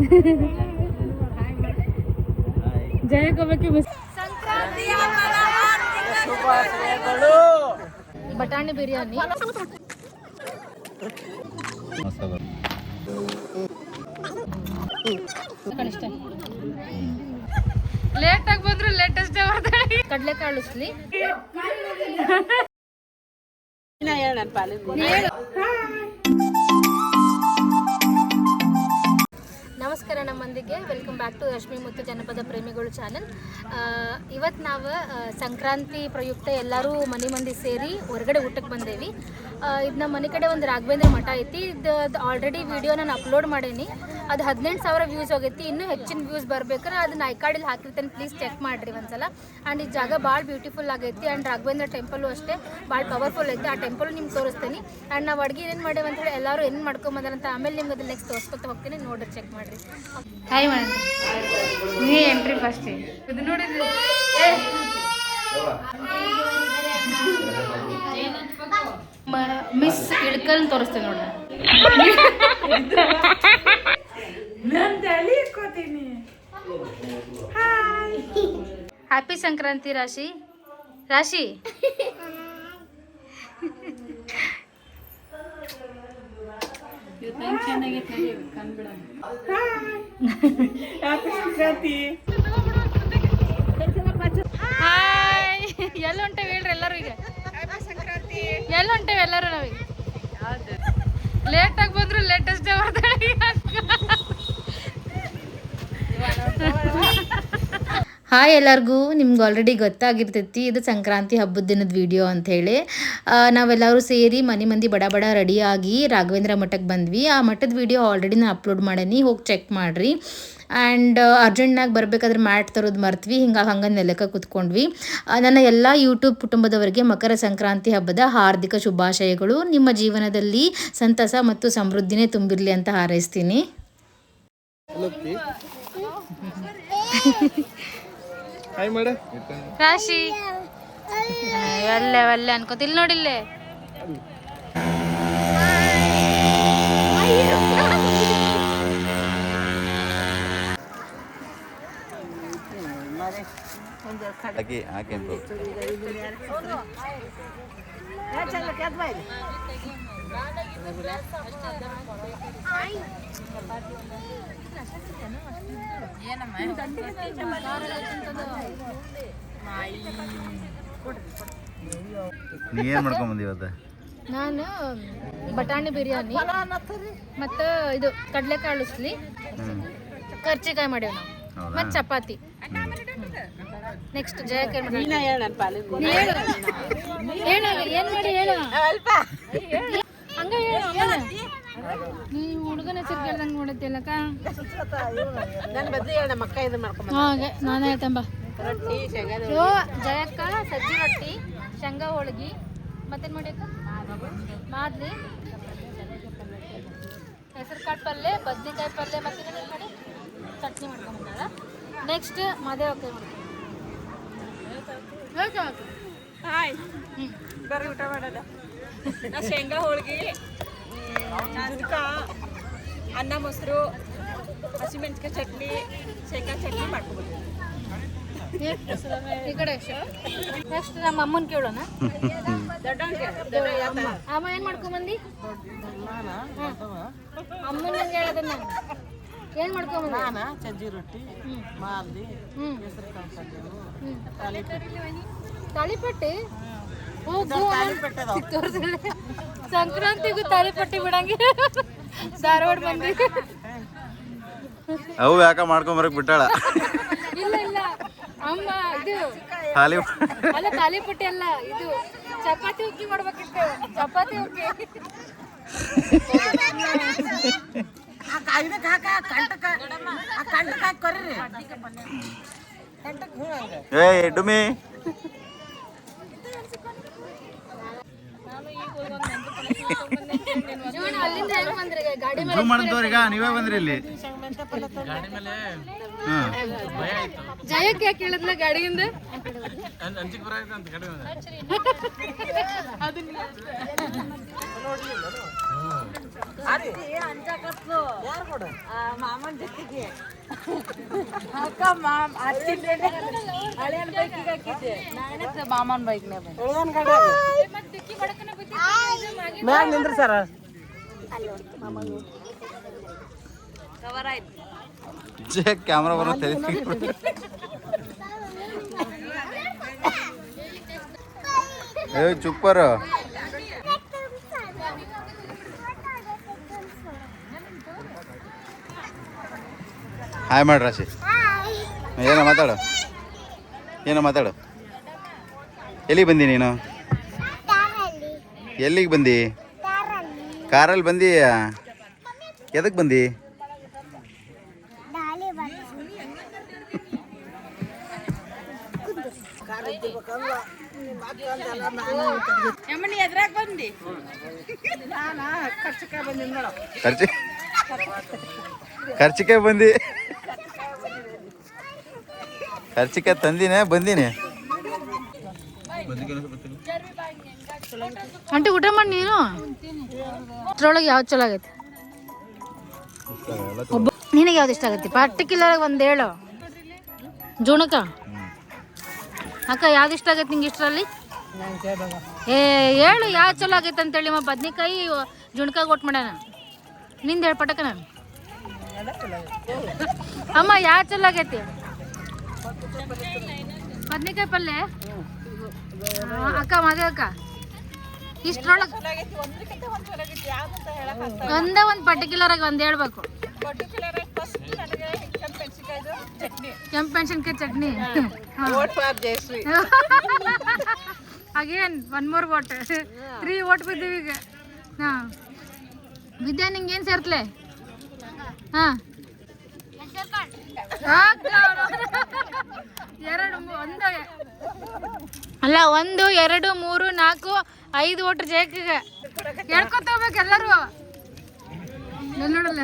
ಜಯಕೋಬಕ್ಕೆ ಬಟಾಣಿ ಬಿರಿಯಾನಿ. ಕನಿಷ್ಠ ಲೇಟ್ ಆಗಿ ಬಂದ್ರು ಲೇಟೆಸ್ಟ್ ಕಡ್ಲೆಕಾಳು ಉಸ್ಲಿ. ನಮಸ್ಕಾರ ಬ್ಯಾಕ್ ಟು ರಶ್ಮಿ ಮತ್ತು ಜನಪದ ಪ್ರೇಮಿಗಳು ಚಾನಲ್ ಇವತ್ತು ನಾವು ಸಂಕ್ರಾಂತಿ ಪ್ರಯುಕ್ತ ಎಲ್ಲರೂ ಮನೆ ಮಂದಿ ಸೇರಿ ಹೊರಗಡೆ ಊಟಕ್ಕೆ ಬಂದೇವಿ. ಇದು ನಮ್ಮ ಮನೆ ಕಡೆ ಒಂದು ರಾಘವೇಂದ್ರ ಮಠ ಐತಿ. ಇದು ಆಲ್ರೆಡಿ ವಿಡಿಯೋ ನಾನು ಅಪ್ಲೋಡ್ ಮಾಡೀನಿ. ಅದು ಹದಿನೆಂಟು ಸಾವಿರ ವ್ಯೂಸ್ ಹೋಗೈತಿ, ಇನ್ನೂ ಹೆಚ್ಚಿನ ವ್ಯೂಸ್ ಬರಬೇಕಾದ್ರೆ ಅದನ್ನ ಐಕಾರ್ಡಲ್ಲಿ ಹಾಕಿರ್ತೇನೆ. ಪ್ಲೀಸ್ ಚೆಕ್ ಮಾಡಿರಿ ಒಂದ್ಸಲ. ಆ್ಯಂಡ್ ಈ ಜಾಗ ಭಾಳ ಬ್ಯೂಟಿಫುಲ್ ಆಗೈತಿ ಆ್ಯಂಡ್ ರಾಘವೇಂದ್ರ ಟೆಂಪಲು ಅಷ್ಟೇ ಭಾಳ ಪವರ್ಫುಲ್ ಐತಿ. ಆ ಟೆಂಪಲ್ ನಿಮ್ಗೆ ತೋರಿಸ್ತೀನಿ. ಆ್ಯಂಡ್ ನಾವು ಅಡುಗೆ ಏನು ಮಾಡೇವಿ ಅಂತ ಹೇಳಿ ಎಲ್ಲರೂ ಏನು ಮಾಡ್ಕೊಂಬಂದಾರಂತ ಆಮೇಲೆ ನಿಮ್ಗೆ ಅದನ್ನ ನೆಕ್ಸ್ಟ್ ತೋರಿಸ್ಕೊತ ಹೋಗ್ತೀನಿ. ನೋಡ್ರಿ ಚೆಕ್ ಮಾಡಿರಿ. ಹಾಯ್ ಮಾಡಿ ನೀ ಎಂಟ್ರಿ ಫಸ್ಟ್ ಇದು ನೋಡಿದ್ರಿ ಮಿಸ್ ಇಡ್ಕಲ್ ತೋರಿಸ್ತೇನೆ ನೋಡ್ರಿ. ಹ್ಯಾಪಿ ಸಂಕ್ರಾಂತಿ ರಾಶಿ ರಾಶಿ ಹಾಯ್ ಎಲ್ಲಿ ಹೊಂಟೇವಿ ಹೇಳ್ರಿ ಎಲ್ಲರೂ ಈಗ? ಎಲ್ಲಿ ಹೊಂಟೇವೆ ಎಲ್ಲರೂ ನಾವೀಗ? ಲೇಟ್ ಆಗಿ ಬಂದ್ರು ಲೇಟೆಸ್ಟ್ ಹಾಯ್ ಎಲ್ಲರಿಗೂ, ನಿಮ್ಗೆ ಆಲ್ರೆಡಿ ಗೊತ್ತಾಗಿರ್ತೈತಿ ಇದು ಸಂಕ್ರಾಂತಿ ಹಬ್ಬದ ದಿನದ ವಿಡಿಯೋ ಅಂಥೇಳಿ ನಾವೆಲ್ಲರೂ ಸೇರಿ ಮನೆ ಮಂದಿ ಬಡ ಬಡ ರೆಡಿಯಾಗಿ ರಾಘವೇಂದ್ರ ಮಠಕ್ಕೆ ಬಂದ್ವಿ. ಆ ಮಠದ ವಿಡಿಯೋ ಆಲ್ರೆಡಿ ನಾನು ಅಪ್ಲೋಡ್ ಮಾಡೇನಿ, ಹೋಗಿ ಚೆಕ್ ಮಾಡಿರಿ. ಆ್ಯಂಡ್ ಅರ್ಜೆಂಟ್ನಾಗ ಬರಬೇಕಾದ್ರೆ ಮ್ಯಾಟ್ ತರೋದು ಮರ್ತ್ವಿ ಹಿಂಗಾಗಿ ಹಂಗೆ ನೆಲಕ್ಕೆ ಕೂತ್ಕೊಂಡ್ವಿ. ನನ್ನ ಎಲ್ಲ ಯೂಟ್ಯೂಬ್ ಕುಟುಂಬದವರಿಗೆ ಮಕರ ಸಂಕ್ರಾಂತಿ ಹಬ್ಬದ ಹಾರ್ದಿಕ ಶುಭಾಶಯಗಳು. ನಿಮ್ಮ ಜೀವನದಲ್ಲಿ ಸಂತಸ ಮತ್ತು ಸಮೃದ್ಧಿನೇ ತುಂಬಿರಲಿ ಅಂತ ಹಾರೈಸ್ತೀನಿ. ಹಾಯ್ ಮಾಡ ರಾಶಿ ಒಲ್ಲೆ ಒಲ್ಲೆ ಅನ್ಕೋತ. ಇಲ್ಲಿ ನೋಡಿಲ್ಲೇ ಹಾಕಿ ಹಾಕಿ ಅಂತ ನೀ ಏನು ಮಾಡ್ಕೊಂಬಂದಿ ಇವತ್ತು? ನಾನು ಬಟಾಣಿ ಬಿರಿಯಾನಿ ಮತ್ತ ಇದು ಕಡಲೆಕಾಳು ಉಸ್ಲಿ. ಕರ್ಚಿಕಾಯಿ ಮಾಡೇವಿ ನಾವು. ಮತ್ತು ಚಪಾತಿ. ನೆಕ್ಸ್ಟ್ ಜಯಕ್ಕೆ ಹೇಳು ಹೇಳು. ಏನು ಮಾಡಿ ಹೇಳು? ಹಂಗ ಹೇಳು. ನೀ ಹುಡುಗನ ಹೆಸರು ಕೇಳ್ದಂಗೆ ನೋಡತ್ತಿಲ್ಲಕ್ಕ ಹಾಗೆ ನಾನು ಹೇಳ್ತಂಬ ಯೋ ಜಯಕ್ಕ ಸಜ್ಜಿ ರೊಟ್ಟಿ ಶೇಂಗಾ ಹೋಳ್ಗಿ. ಮತ್ತೇನು ಮಾಡ್ಯಕ್ಕ ಮಾದ್ಲಿ. ಹೆಸರು ಕಾಳು ಪಲ್ಯ ಬದ್ನೆಕಾಯಿ ಪಲ್ಯ ಮತ್ತೆ ಮಾಡಿ? ಚಟ್ನಿ ಮಾಡ್ಕೊಂಬಂದಾಳ ನೆಕ್ಸ್ಟ್ ಮದುವೆ ಹಾಯ್ ಬರ್ರಿ ಊಟ ಮಾಡೋದ ನಾ ಶೇಂಗಾ ಹೋಳ್ಗಿ ಅದಕ್ಕ ಅನ್ನ ಮೊಸರು ಹಸಿಮೆಣ್ಸಿಕಾಯಿ ಚಟ್ನಿ ಶೇಂಗಾ ಚಟ್ನಿ ಮಾಡ್ಕೊಬೋದು. ಈ ಕಡೆ ನೆಕ್ಸ್ಟ್ ನಮ್ಮ ಅಮ್ಮನ ಕೇಳೋಣ. ಅಮ್ಮ ಏನ್ ಮಾಡ್ಕೊಂಬಂದಿ ಅಮ್ಮನ ಹೇಳೋದನ್ನ ನಾನು ಏನ್ ಮಾಡ್ಕೊಂಬ ನಾನ ಸಜ್ಜಿ ರೊಟ್ಟಿ. ಮಾಲ್ದಿ ಹೆಸರು ಕಾಳು ತಾಳಿಪಟ್ಟಿ ಸಂಕ್ರಾಂತಿಗೂ ತಾಳಿಪಟ್ಟಿ ಬಿಡಂಗಿ. ಧಾರವಾಡ ಬಂದಿ. ಅವು ಯಾಕ ಮಾಡ್ಕೊಂಬರಕ್ ಬಿಟ್ಟಾಳ? ಇಲ್ಲ ಇಲ್ಲ. ಅಮ್ಮ ಇದು. ಖಾಲಿ ಅಲ್ಲ ತಾಲಿಪಟ್ಟಿ ಅಲ್ಲ ಇದು. ಚಪಾತಿ ಉಕ್ಕಿ ಮಾಡ್ಬೇಕಿತ್ತು. ಚಪಾತಿ ಉಕ್ಕಿ. ಆ ಇದಕ್ಕೆ ಹಾಕ ಕಂಟಕ ಆ ಕಂಟಕ ಹಾಕಿ ಕೊರ್ರಿ. ಕಂಟಕ್ ಹ್ಞೂ ಹಂಗೆ ಏ ಡುಮಿ. ಜೀವನ ಅಲ್ಲಿಂದ ಹೆಂಗ್ ಬಂದ್ರಿ ಗಾಡಿ ಮೇಲೆ ಜೂಮ್ ಮಾಡಿದವ್ರು ಈಗ ನೀವೇ ಬಂದ್ರಿ ಇಲ್ಲಿ. ಜಯಕ್ಕೆ ಯಾಕೆ ಹೇಳಿದ್ಲ ಗಾಡಿಯಿಂದ? ಅದನ್ನ ಮಾಮನ್ ಜೊತೆಗೆ. ಅಕ್ಕ ಮಾಮ್ ಅತ್ತಿ ಹಳೆಯನ್ ಬೈಕಿಗೆ ಹಾಕಿದ್ದೆ ನಾನೇ ಮಾಮನ್ ಬೈಕ್ನೇ? ಮ್ಯಾಗ ನಿಂದ್ರಿ ಸರ್? ಕವರ್ ಆಯ್ತು. ಜೆ ಕ್ಯಾಮ್ರಾ ಬರೋ ತಲೆ ಏ ಚುಪ್ಪರು. ಹಾಯ್ ಮಾಡಿ ರಾಶಿ ಏನೋ ಮಾತಾಡು. ಏನೋ ಮಾತಾಡು. ಎಲ್ಲಿಗೆ ಬಂದಿ ನೀನು? ಎಲ್ಲಿಗೆ ಬಂದಿ? ಕಾರಲ್ಲಿ ಬಂದಿ? ಎದಕ್ಕೆ ಬಂದಿ. ಯಮ್ಮನಿ ಎದ್ರಾಗ ಬಂದಿ. ಅಂಟಿ ಖರ್ಚಿಕೆ ತಂದಿನೇ, ಬಂದೀನಿ. ಆಂಟಿ, ಊಟ ಮಾಡಿ ನೀನು? ಅದ್ರೊಳಗೆ ಯಾವ್ದು ಚಲೋ ಆಗೈತಿ? ನಿನಗೆ ಯಾವ್ದು ಇಷ್ಟ ಆಗೈತಿ? ಪರ್ಟಿಕ್ಯುಲರ್ ಒಂದು ಹೇಳು. ಜುಣಕ ಅಕ್ಕ, ಯಾವ್ದು ಇಷ್ಟ ಆಗೈತೆ ನಿಂಗೆ ಇಷ್ಟರಲ್ಲಿ? ಏ, ಹೇಳು, ಯಾವ್ದು ಚಲೋ ಆಗೈತೆ ಅಂತೇಳಿ ಮ ಬದ್ನಿಕಾಯಿ ಜುಣ್ಕಾಯಿ ಒಟ್ಟು ಮಾಡ್ಯಾನ. ನಿಂದ ಹೇಳಿ ನಾನು. ಅಮ್ಮ, ಯಾವ್ದು ಚಲೋ ಆಗೈತಿ? ಬದ್ನಿಕಾಯಿ ಪಲ್ಯ ಅಕ್ಕ ಮದುವೆ ಅಕ್ಕ. ಇಷ್ಟರೊಳಗೆ ಒಂದು ಒಂದೇ ಪರ್ಟಿಕ್ಯುಲರ್ ಆಗಿ ಒಂದು ಹೇಳ್ಬೇಕು. ಕೆಂಪು ಮೆಣಸಿನ್ಕಾಯಿ chutney. Vote again one more what three vote ಬಿದ್ದೀವಿ ಈಗ. ಹಾಂ. ವಿದ್ಯಾ ನಿಂಗೆ ಏನು ಸೇರ್ತಲೆ? ಹಾಂ ಎರಡು ಮೂ- ಒಂದು ಅಲ್ಲ ಒಂದು ಎರಡು ಮೂರು ನಾಲ್ಕು ಐದು ಓಟ್ರ ಜೇಕಿಗೆ. ಹೇಳ್ಕೊತ ಹೋಗ್ಬೇಕು ಎಲ್ಲರೂ. ಎಲ್ಲಿ ನೋಡಲ್ಲ?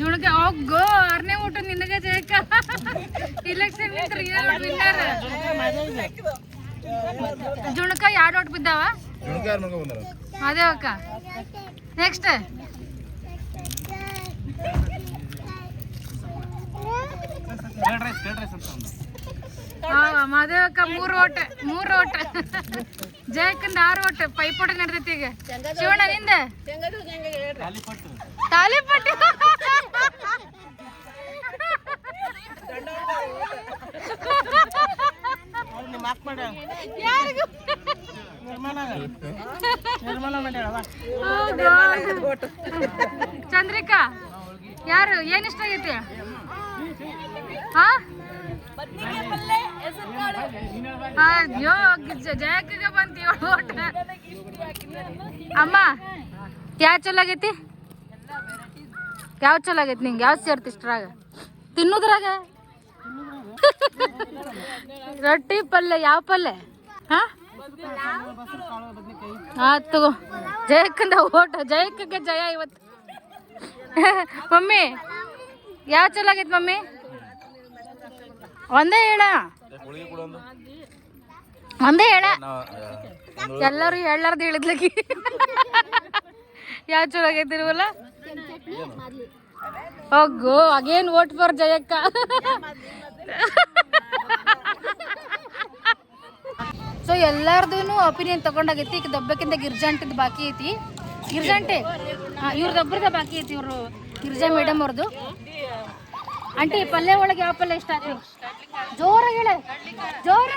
ಜುಣಕ ಹೋಗು ಆರನೇ ಊಟ ನಿನಗೆ ಜಯಕ ಇಲೆಕ್ಷನ್ ಜುಣಕ ಎರಡು ಓಟ್ ಬಿದ್ದಾವ? ಅದೇ ಅಕ್ಕ. ನೆಕ್ಸ್ಟ್ ಮಾದೇವಕ್ಕ ಮೂರು ಓಟ ಮೂರು ಓಟ. ಜಯಕ್ಕಂದ ಆರು ಓಟ, ಪೈಪೋಟ ನಡೆದೈತಿ ಈಗ. ಶಿವಣ್ಣ, ನಿಂದ? ತಾಲಿಪಟ್ಟು ಚಂದ್ರಿಕಾ, ಯಾರು, ಏನು ಇಷ್ಟ ಆಗೈತಿ? ಅಯ್ಯೋ ಜಯಕಿಗೆ ಬಂತ ಏಳು ಓಟ ಅಮ್ಮ ಯಾವ ಚಲೋ ಆಗೈತಿ? ಯಾವ ಚಲೋ ಆಗೈತಿ ನಿಂಗೆ? ಯಾವ್ದು ಸೇರ್ತಿ ಇಷ್ಟ್ರಾಗ? ತಿನ್ನೋದ್ರಾಗ? ರೊಟ್ಟಿ ಪಲ್ಯ ಯಾವ ಪಲ್ಯ ಹಾ? ಆತ್ ತಗೋ. ಜಯಕ್ಕಂದ ಓಟ ಜಯಕ್ಕಗೆ ಜಯ ಇವತ್ತು. ಮಮ್ಮಿ ಯಾವ ಚಲೋ ಆಗೈತಿ ಮಮ್ಮಿ? ಒಂದೇ ಹೇಳ. ಒಂದೇ ಹೇಳ. ಎಲ್ಲರೂ ಹೇಳಾರ್ದು ಹೇಳಿದ್ಲಕ್ಕಿ. ಯಾವ ಚಲೋ ಆಗೈತಿರ್ವಲ್ಲ? ಹೋಗು, ಅಗೇನ್ ಓಟ್ ಫಾರ್ ಜಯಕ್ಕ. ಸೊ ಎಲ್ಲಾರ್ದು ಒಪಿನಿಯನ್ ತಗೊಂಡಾಗೈತಿ ಈಗ ದಬ್ಬಕ್ಕಿಂತ ಗಿರ್ಜಾಂಟಿದ್ ಬಾಕಿ ಐತಿ. ಗಿರ್ಜಂಟೆ? ಇವ್ರದೊಬ್ಬರದ ಬಾಕಿ ಐತಿ ಇವರು, ಗಿರ್ಜಾ ಮೇಡಮ್ ಅವ್ರದ್ದು ಆಂಟಿ, ಪಲ್ಯ ಒಳಗೆ ಯಾವ ಪಲ್ಯ ಇಷ್ಟ ಆಯ್ತು ಜೋರಾಗಿ ಹೇಳ. ಜೋರ.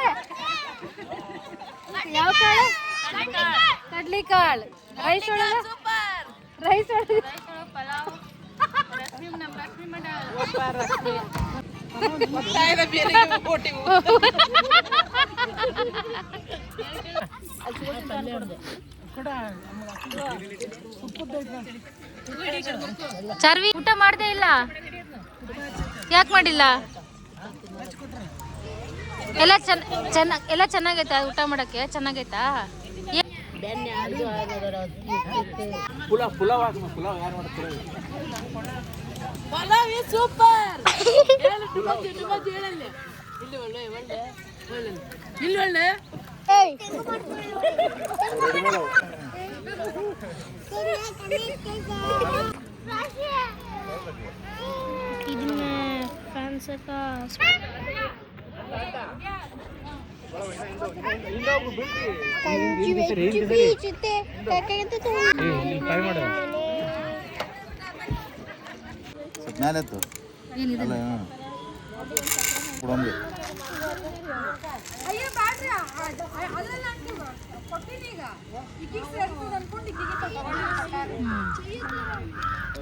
ಯಾವ ಕಾಳು? ಕಡ್ಲಿ ಕಾಳು ರೈಸ್ ಒಳಗೆ? ರೈಸ್ ಒಳಗೆ? ಚರ್ವಿ ಊಟ ಮಾಡ್ದೇ ಇಲ್ಲ. ಯಾಕೆ ಮಾಡಿಲ್ಲ? ಎಲ್ಲ ಚೆನ್ನ ಚೆನ್ನ ಎಲ್ಲ ಚೆನ್ನಾಗೈತಾ ಊಟ ಮಾಡಕ್ಕೆ? ಚೆನ್ನಾಗೈತಾ? ಸೂಪರ್ ಇದನ್ನ ಫ್ಯಾನ್ಸಕ್ಕ ಸ್ವಲ್ಪ ಮೇಲೆ ಎತ್ತು ಏನಿದೆ ಅಲ್ಲ ಕೊಡಂಬಿ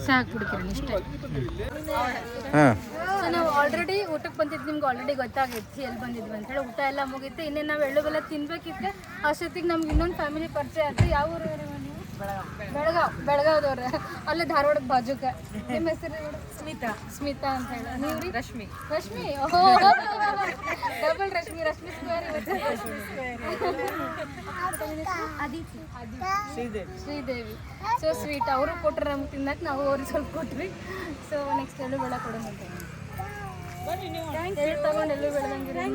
ಸಾಕು ಬಿಡ್ತೀರಿ ಇಷ್ಟೇ ಹಾಂ. ಆಲ್ರೆಡಿ ಊಟಕ್ಕೆ ಬಂದಿದ್ದು ನಿಮ್ಗೆ ಆಲ್ರೆಡಿ ಗೊತ್ತಾಗೈತಿ ಎಲ್ಲಿ ಬಂದಿದ್ವಿ ಅಂತ ಹೇಳಿ ಊಟ ಎಲ್ಲ ಮುಗೀತು. ಇನ್ನೇನು ನಾವು ಎಳ್ಳು ಬೆಲ್ಲ ತಿನ್ಬೇಕಿತ್ತು ಅಷ್ಟೊತ್ತಿಗೆ ನಮ್ಗೆ ಇನ್ನೊಂದು ಫ್ಯಾಮಿಲಿ ಪರಿಚಯ ಆಯ್ತು. ಯಾವ ಊರು ನೀವು? ಬೆಳಗಾವ್. ಬೆಳಗಾವ್ದವ್ರೆ. ಅಲ್ಲೇ ಧಾರವಾಡದ ಬಾಜುಕ. ನಿಮ್ಮ ಹೆಸರು ಸ್ಮಿತಾ. ಸ್ಮಿತಾ ಅಂತ ಹೇಳಿ. ನೀವು ರೀ ರಶ್ಮಿ. ರಶ್ಮಿ? ಓಹೋ double Rashmi Rashmi square Sridevi. So sweet ಅವರು ಕೊಟ್ರೆ ನಮ್ಗೆ ತಿನ್ನಕ್ಕೆ ನಾವು ಅವ್ರಿಗೆ ಸ್ವಲ್ಪ ಕೊಟ್ವಿ. ಸೊ ನೆಕ್ಸ್ಟ್ ಎಲ್ಲೂ ಬೆಳ ಕೊಡೋಣ ಅಂತ ಎಳ್ಳು ತಗೊಂಡು ಎಳ್ಳು ಬೆಳೆದಂಗಿರಿ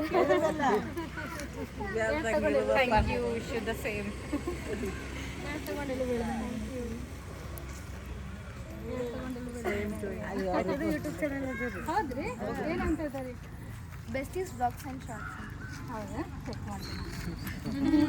ಯೂಟ್ಯೂಬ್ ಚಾನಲ್ ಹೌದ್ರಿ ಏನಂತ ಹೇಳ್ತಾರೆ ಬೆಸ್ಟೀಸ್ ಬ್ಲಾಗ್ಸ್ ಆ್ಯಂಡ್ ಶಾರ್ಟ್ಸ್ ಹೌದಾ ಚೆಕ್ ಮಾಡ್ತೀನಿ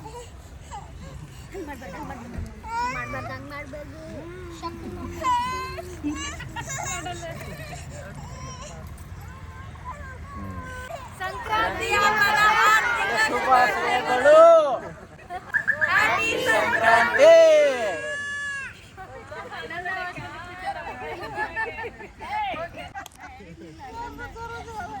ಶುಭಾಶಯಗಳು ಸಂಕ್ರಾಂತಿ ಕೊಡ್ತಾರಿ ರಮ್ಮ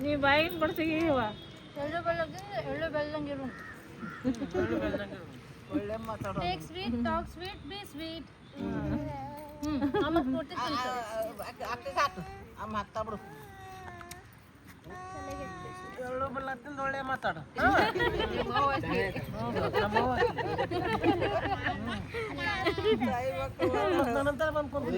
ನೀ ಬಾಯಿಗೆ ಬರ್ತೀವ ಎಳ್ಳು ಬೆಳ್ಳಗೆ ಎಳ್ಳು ಬೆಳ್ಳಂಗಿರು ಒಳ್ಳೆ ಮಾತಾಡೋ take sweet talk sweet be sweet hmm ಆಮೇಲೆ ಪೂರ್ತಿ ತಿಂತಾರೆ. ಮಾತಾಡ್ಬಿಡು ಎಳ್ಳು ಬೆಲ್ಲ ತಿಂದು ಒಳ್ಳೆ ಮಾತಾಡು. ನಂತರ ಬಂದ್ಕೊಂಡು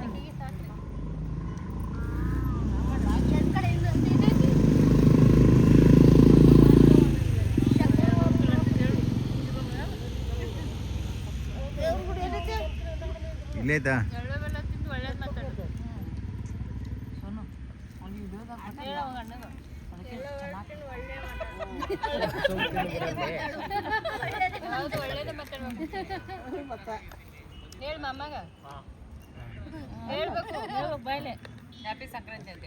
ಅಕ್ಕಿಗೆ ಒಂದೆರಡು ತಿನ್ಸು. ಇಲ್ಲೇ ಐತಾ ಹೌದು ಒಳ್ಳೇದೇ ಮಾತಾಡ್ಬೇಕು ಹೇಳಿ ಮಮ್ಮಗ ಹ್ಯಾಪಿ ಸಂಕ್ರಾಂತಿ ಅಂತ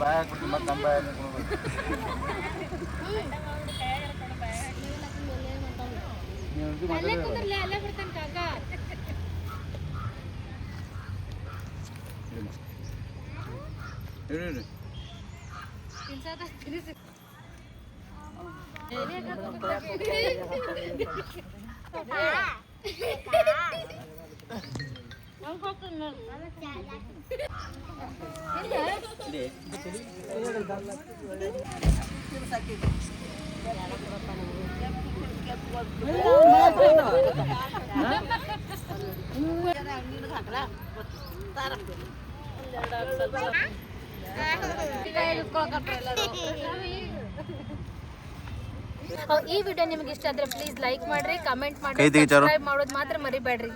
ಬಾಯ್ ಹಾಕ್ಬಿಟ್ಟು ಮತ್ತೆ ನಮ್ಮ ಬಾಯ್ ಹಾಕ್ಬಿಟ್ಟು ನೀವು ಇದು ಈ ವಿಡಿಯೋ ನಿಮ್ಗೆ ಇಷ್ಟ ಆದ್ರೆ ಪ್ಲೀಸ್ ಲೈಕ್ ಮಾಡ್ರಿ ಕಮೆಂಟ್ ಮಾಡಿ ಮಾಡ್ರಿ ಸಬ್ಸ್ಕ್ರೈಬ್ ಮಾಡೋದು ಮಾತ್ರ ಮರಿಬೇಡ್ರಿ.